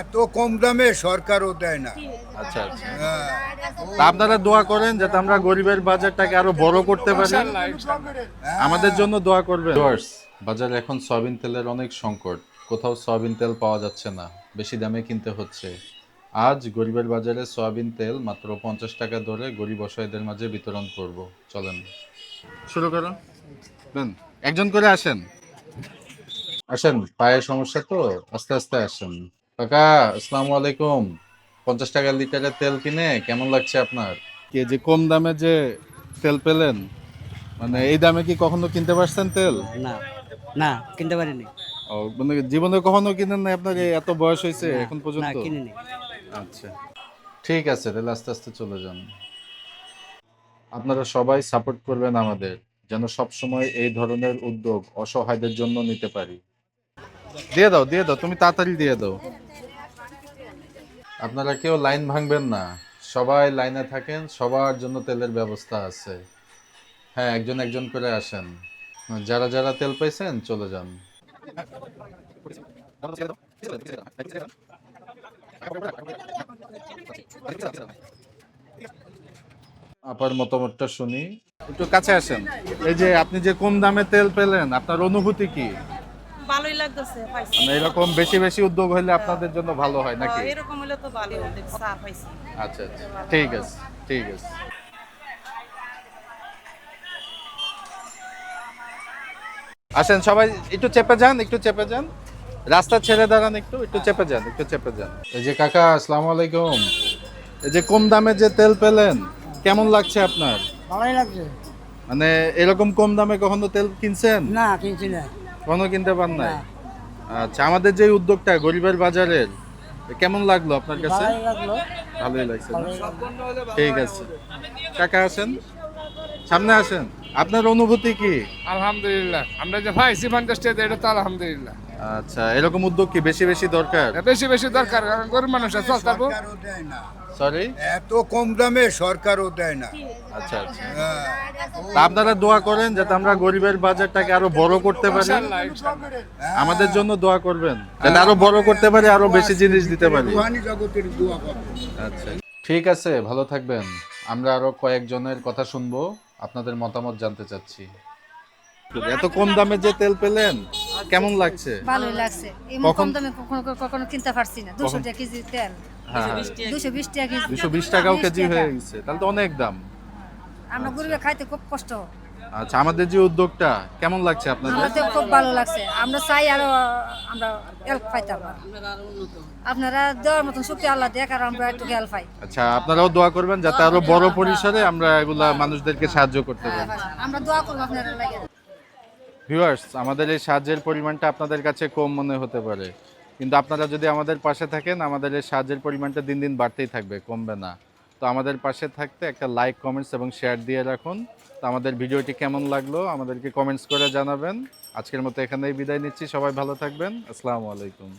এত কম দামে সরকারও দেয় না। আচ্ছা আচ্ছা। হ্যাঁ। তা আপনারা দোয়া করেন যাতে আমরা গরিবের বাজারটাকে আরও বড় করতে পারি। আমাদের জন্য দোয়া করবেন। বাজারে এখন সয়াবিন তেলের অনেক সংকট। কোথাও সয়াবিন তেল পাওয়া যাচ্ছে না বেশি দামে কিনতে হচ্ছে। আজ গরিবের বাজারে সয়াবিন তেল মাত্র পঞ্চাশ টাকা ধরে গরিব অসহায়দের মাঝে বিতরণ করব। চলেন। শুরু দেন একজন করে আসেন। আসেন পায়ের সমস্যা তো? আস্তে আস্তে আসেন। কাকা আসসালামু আলাইকুম। পঞ্চাশ টাকা লিটারের তেল কিনে কেমন লাগছে আপনার? কে যে কম দামে যে তেল পেলেন মানে এই দামে কি কখনো কিনতে পারছেন তেল? না না কিনতে পারিনি। ও মানে জীবনে কখনো কিনেন না আপনার এই এত বয়স হয়েছে এখন না পর্যন্ত কিনিনি। আচ্ছা। ঠিক আছে তাহলে আস্তে আস্তে চলে যান। আপনারা সবাই সাপোর্ট করবেন আমাদের যেন সব সময় এই ধরনের উদ্যোগ অসহায়দের জন্য নিতে পারি। দিয়ে দাও দিয়ে দাও তুমি তাড়াতাড়ি দিয়ে দাও। আপনারা কেউ লাইন ভাঙবেন না। সবাই লাইনে থাকেন সবার জন্য তেলের ব্যবস্থা আছে। হ্যাঁ একজন একজন করে আসেন। যারা যারা তেল পাইছেন চলে যান। আপার মতামতটা শুনি। একটু কাছে আসেন। এই যে আপনি যে কম দামে তেল পেলেন আপনার অনুভূতি কি? ভালোই লাগতেছে পাইছি। মানে এরকম বেশি বেশি উদ্যোগ হলে আপনাদের জন্য ভালো হয় নাকি? হ্যাঁ, এরকম হলে তো ভালো হতো চা পাইছি। আচ্ছা আচ্ছা। ঠিক আছে ঠিক আছে। আসেন সবাই একটু চেপে যান একটু চেপে যান। রাস্তা ছেড়ে দাঁড়ান একটু একটু চেপে যান একটু চেপে যান। এই যে কাকা আসসালামু আলাইকুম। এই যে কম দামে যে তেল পেলেন কেমন লাগছে আপনার? ভালোই লাগছে। মানে এরকম কম দামে কখনো তেল কিনছেন? না কিনছি না। কখনো কিনতে পান নাই? আচ্ছা আমাদের যে উদ্যোগটা গরিবের বাজারের কেমন লাগল আপনার কাছে? ভালোই লাগছে ঠিক আছে। কাকা আছেন সামনে আসেন। আপনার অনুভূতি কি? আলহামদুলিল্লাহ। আমরা যে পাইছি পঞ্চাশ টাকা এটা তো আলহামদুলিল্লাহ। আচ্ছা এরকম উদ্যোগ কি বেশি বেশি দরকার? বেশি বেশি দরকার কারণ গরিব মানুষ আছে সরি এত কম দামে সরকারও দেয় না। আচ্ছা আচ্ছা। হ্যাঁ। তা আপনারা দোয়া করেন যাতে আমরা গরিবের বাজারটাকে আরও বড় করতে পারি। আমাদের জন্য দোয়া করবেন। যাতে আরও বড় করতে পারি আরও বেশি জিনিস দিতে পারি। জগতের দোয়া আচ্ছা। ঠিক আছে ভালো থাকবেন। আমরা আরও কয়েকজনের কথা শুনব। আপনাদের মতামত জানতে চাচ্ছি। এত কম দামে যে তেল পেলেন কেমন লাগছে? ভালোই লাগছে। এমন কম দামে কখনো কখনো কিনতে পারছি না। দুশো টাকা কেজি তেল। হ্যাঁ। দুশো বিশ টাকা কেজি। দুশো বিশ টাকাও কেজি হয়ে গেছে। তাহলে তো অনেক দাম। আমরা গরিবে খাইতে খুব কষ্ট। আচ্ছা আমাদের যে উদ্যোগটা কেমন লাগছে আপনাদের? আমাদের খুব ভালো লাগছে। আমরা চাই আরও আমরা হেল্প পাইতাম। আপনারা দেওয়ার মতন শক্তি আল্লাহ দেখ আর আমরা একটু হেল্প পাই। আচ্ছা আপনারাও দোয়া করবেন যাতে আরও বড় পরিসরে আমরা এগুলা মানুষদেরকে সাহায্য করতে পারি। আমরা দোয়া করব আপনারা লাগে। ভিউয়ার্স আমাদের এই সাহায্যের পরিমাণটা আপনাদের কাছে কম মনে হতে পারে। কিন্তু আপনারা যদি আমাদের পাশে থাকেন, আমাদের এই সাহায্যের পরিমাণটা দিন দিন বাড়তেই থাকবে, কমবে না। তো আমাদের পাশে থাকতে একটা লাইক কমেন্টস এবং শেয়ার দিয়ে রাখুন। তো আমাদের ভিডিওটি কেমন লাগল, আমাদেরকে কমেন্টস করে জানাবেন। আজকের মতো এখানেই বিদায় নিচ্ছি, সবাই ভালো থাকবেন। আসসালামু আলাইকুম।